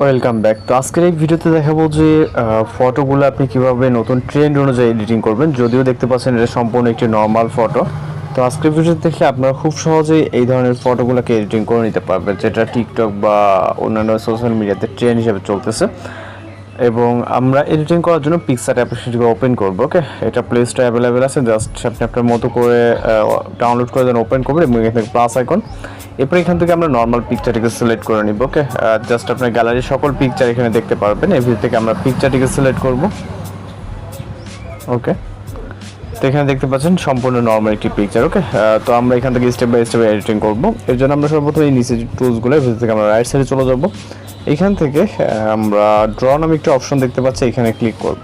Welcome back তো আজকের এই ভিডিওতে দেখাবো যে ফটোগুলো আপনি কীভাবে নতুন ট্রেন্ড অনুযায়ী এডিটিং করবেন, যদিও দেখতে পাচ্ছেন এটা সম্পূর্ণ একটি নর্মাল ফটো তো আজকের ভিডিওতে দেখলে আপনারা খুব সহজেই এই ধরনের ফটোগুলোকে এডিটিং করে নিতে পারবেন, যেটা টিকটক বা অন্যান্য সোশ্যাল মিডিয়াতে ট্রেন্ড হিসেবে চলতেছে। এবং আমরা এডিটিং করার জন্য পিকচার অ্যাপ্লিকেশনটিকে ওপেন করব ওকে এটা প্লে স্টোর অ্যাভেলেবেল আছে জাস্ট আপনি আপনার মতো করে ডাউনলোড করে দেন ওপেন করবেন এবং এখান প্লাস আইকন এরপর এখান থেকে আমরা নর্মাল পিকচারটিকে সিলেক্ট করে নিব ওকে জাস্ট আপনার গ্যালারির সকল পিকচার এখানে দেখতে পারবেন। এর ভিতর থেকে আমরা পিকচারটিকে সিলেক্ট করব ওকে তো এখানে দেখতে পাচ্ছেন সম্পূর্ণ নর্মাল একটি পিকচার ওকে তো আমরা এখান থেকে স্টেপ বাই স্টেপ এডিটিং করব। এর জন্য আমরা সর্বপ্রথম এই নিচে টুলসগুলো ভিতর থেকে আমরা রাইট সাইডে চলে যাব। এখান থেকে আমরা ড্র নামে একটা অপশন দেখতে পাচ্ছি, এখানে ক্লিক করব।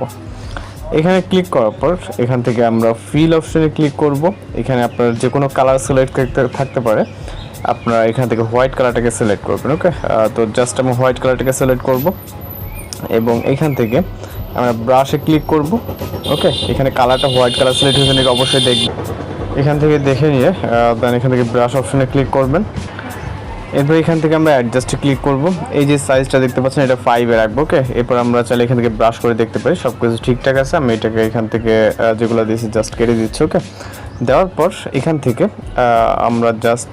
এখানে ক্লিক করার পর, এখান থেকে আমরা ফিল অপশনে ক্লিক করব। এখানে আপনার যে কোনো কালার সিলেক্ট করতে, থাকতে পারে। আপনারা এখান থেকে হোয়াইট কালারটাকে সিলেক্ট করবেন ওকে তো জাস্ট আমি হোয়াইট কালারটাকে সিলেক্ট করব। এবং এখান থেকে আমরা ব্রাশে ক্লিক করব ওকে এখানে কালারটা হোয়াইট কালার সিলেক্ট হয়েছে অবশ্যই দেখবেন। এখান থেকে দেখে নিয়ে দেন এখান থেকে ব্রাশ অপশনে ক্লিক করবেন। এরপর এখান থেকে আমরা অ্যাডজাস্টে ক্লিক করব। এই যে সাইজটা দেখতে পাচ্ছেন, এটা ফাইভে রাখব ওকে এরপর আমরা চাইলে এখান থেকে ব্রাশ করে দেখতে পারি সব কিছু ঠিকঠাক আছে। আমি এটাকে এখান থেকে যেগুলো দিয়েছি জাস্ট কেটে দিচ্ছি ওকে দেওয়ার পর এখান থেকে আমরা জাস্ট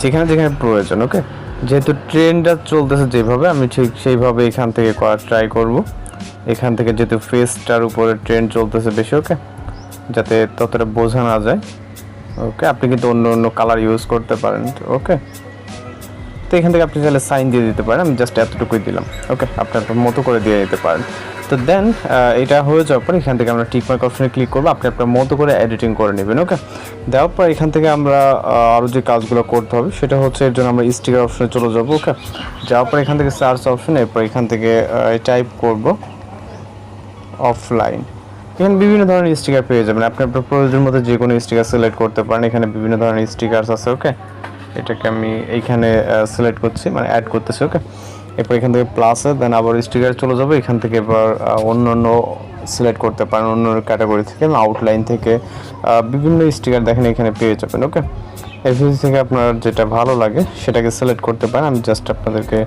যেখানে যেখানে প্রয়োজন ওকে যেহেতু ট্রেনটা চলতেছে যেভাবে, আমি ঠিক সেইভাবে এখান থেকে করার ট্রাই করব। এখান থেকে যেহেতু ফেসটার উপরে ট্রেন চলতেছে বেশি ওকে যাতে ততটা বোঝা না যায়। ওকে আপনি কিন্তু অন্য অন্য কালার ইউজ করতে পারেন। ওকে তো এখান থেকে আপনি চাইলে সাইন দিয়ে দিতে পারেন, আমি জাস্ট এতটুকুই দিলাম। ওকে আপনি আপনার মতো করে দিয়ে দিতে পারেন। তো দেন এটা হয়ে যাওয়ার পর এখান থেকে আমরা টিকমার্ক অপশনে ক্লিক করব, আপনি আপনার মতো করে এডিটিং করে নেবেন ওকে দেওয়ার পর এখান থেকে আমরা আরও যে কাজগুলো করতে হবে, সেটা হচ্ছে এর জন্য আমরা স্টিকার অপশনে চলে যাব ওকে যাওয়ার পর এখান থেকে সার্চ অপশন এরপর এখান থেকে টাইপ করব অফলাইন এখানে বিভিন্ন ধরনের স্টিকার পেয়ে যাবেন। আপনি আপনার প্রয়োজন মতো যে কোনো স্টিকার সিলেক্ট করতে পারেন। এখানে বিভিন্ন ধরনের স্টিকার আছে ওকে এটাকে আমি এইখানে সিলেক্ট করছি মানে অ্যাড করতেছি ওকে এরপর এখান থেকে প্লাসে দেন আবার স্টিকার চলে যাব। এখান থেকে এবার অন্য অন্য সিলেক্ট করতে পারেন, অন্য ক্যাটাগরি থেকে আউটলাইন থেকে বিভিন্ন স্টিকার দেখেন এখানে পেয়ে যাবেন ওকে এর থেকে আপনার যেটা ভালো লাগে, সেটাকে সিলেক্ট করতে পারেন। আমি জাস্ট আপনাদেরকে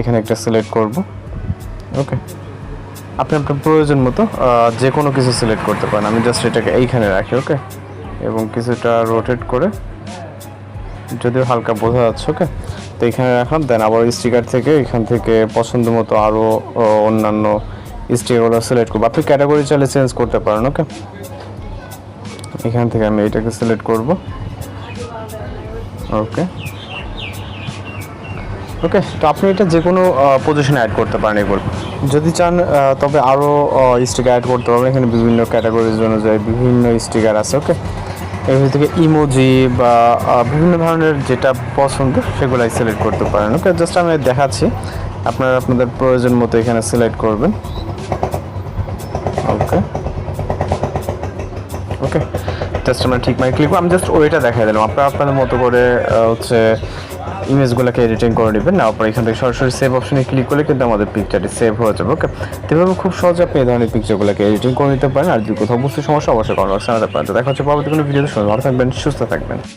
এখানে একটা সিলেক্ট করব ওকে আপনি আপনার প্রয়োজন মতো যে কোনো কিছু সিলেক্ট করতে পারেন। আমি জাস্ট এটাকে এইখানে রাখি ওকে এবং কিছুটা রোটেট করে, যদিও হালকা বোঝা যাচ্ছে ওকে তো এখানে রাখলাম দেন আবার স্টিকার থেকে এখান থেকে পছন্দ মতো আরও অন্যান্য স্টিকারগুলো সিলেক্ট করব। আপনি ক্যাটাগরি চাইলে চেঞ্জ করতে পারেন ওকে এখান থেকে আমি এটাকে সিলেক্ট করব ওকে ওকে তো আপনি এটা যে কোনো পজিশনে অ্যাড করতে পারেন এগুলো। যদি চান তবে আরও স্টিকার অ্যাড করতে পারবেন। এখানে বিভিন্ন ক্যাটাগরিজ অনুযায়ী বিভিন্ন স্টিকার আছে ওকে এর থেকে ইমোজি বা বিভিন্ন ধরনের যেটা পছন্দ, সেগুলাই সিলেক্ট করতে পারেন ওকে জাস্ট আমি দেখাচ্ছি। আপনারা আপনাদের প্রয়োজন মতো এখানে সিলেক্ট করবেন। ওকে ওকে জাস্ট আমরা ঠিক মানে ক্লিক আমি জাস্ট ওইটা দেখাই দিলাম। আপনারা আপনাদের মতো করে হচ্ছে ইমেজগুলোকে এডিটিং করে নেবেন। না পরে এখান থেকে সরাসরি সেভ অপশনে ক্লিক করলে কিন্তু আমাদের পিকচারটি সেভ হয়ে যাবে ওকে এভাবে খুব সহজে আপনি এই ধরনের পিকচারগুলোকে এডিটিং করে নিতে পারেন। আর যদি কোথাও বুঝতে সমস্যা অবশ্যই বক্সে জানাতে পারেন। তো দেখা হচ্ছে পরবর্তী কোনো ভিডিওতে ভালো থাকবেন, সুস্থ থাকবেন।